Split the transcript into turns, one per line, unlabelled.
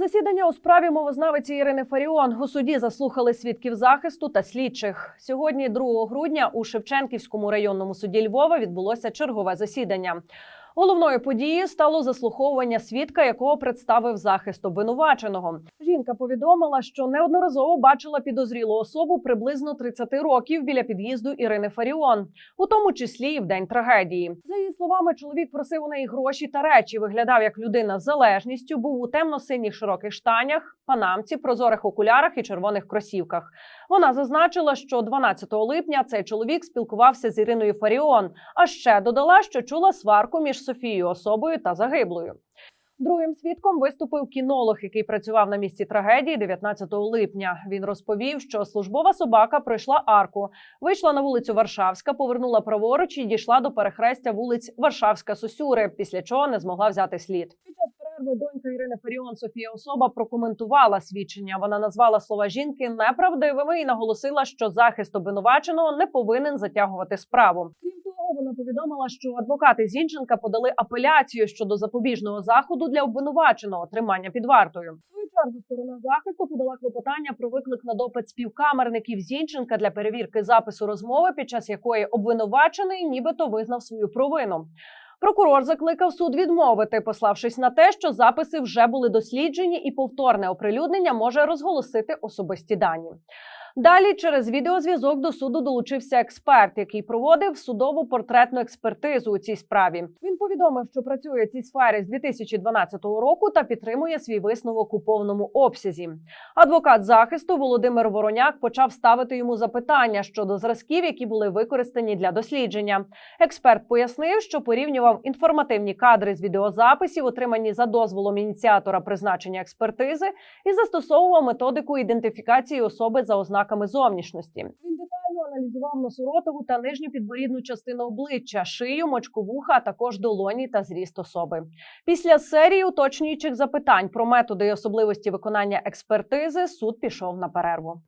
Засідання у справі мовознавиці Ірини Фаріон у суді заслухали свідків захисту та слідчих. Сьогодні, 2 грудня, у Шевченківському районному суді Львова відбулося чергове засідання. Головною подією стало заслуховування свідка, якого представив захист обвинуваченого. Жінка повідомила, що неодноразово бачила підозрілу особу приблизно 30 років біля під'їзду Ірини Фаріон, у тому числі і в день трагедії. За її словами, чоловік просив у неї гроші та речі. Виглядав як людина з залежністю, був у темно-синіх широких штанях, панамці, прозорих окулярах і червоних кросівках. Вона зазначила, що 12 липня цей чоловік спілкувався з Іриною Фаріон, а ще додала, що чула сварку між Софією особою та загиблою. Другим свідком виступив кінолог, який працював на місці трагедії 19 липня. Він розповів, що службова собака пройшла арку, вийшла на вулицю Варшавська, повернула праворуч і дійшла до перехрестя вулиць Варшавська Сосюри, після чого не змогла взяти слід. Під час перерви донька Ірини Фаріон Софія Особа прокоментувала свідчення. Вона назвала слова жінки неправдивими і наголосила, що захист обвинуваченого не повинен затягувати справу. Крім того, вона повідомила, що адвокати Зінченка подали апеляцію щодо запобіжного заходу для обвинуваченого тримання під вартою. Свою чергу сторона захисту подала клопотання про виклик на допит співкамерників Зінченка для перевірки запису розмови, під час якої обвинувачений нібито визнав свою провину. Прокурор закликав суд відмовити, пославшись на те, що записи вже були досліджені, і повторне оприлюднення може розголосити особисті дані. Далі через відеозв'язок до суду долучився експерт, який проводив судову портретну експертизу у цій справі. Він повідомив, що працює в цій сфері з 2012 року та підтримує свій висновок у повному обсязі. Адвокат захисту Володимир Вороняк почав ставити йому запитання щодо зразків, які були використані для дослідження. Експерт пояснив, що порівнював інформативні кадри з відеозаписів, отримані за дозволом ініціатора призначення експертизи, і застосовував методику ідентифікації особи за ознаками зовнішності. Він детально аналізував носоротову та нижню підборідну частину обличчя, шию, мочковуха, а також долоні та зріст особи. Після серії уточнюючих запитань про методи і особливості виконання експертизи суд пішов на перерву.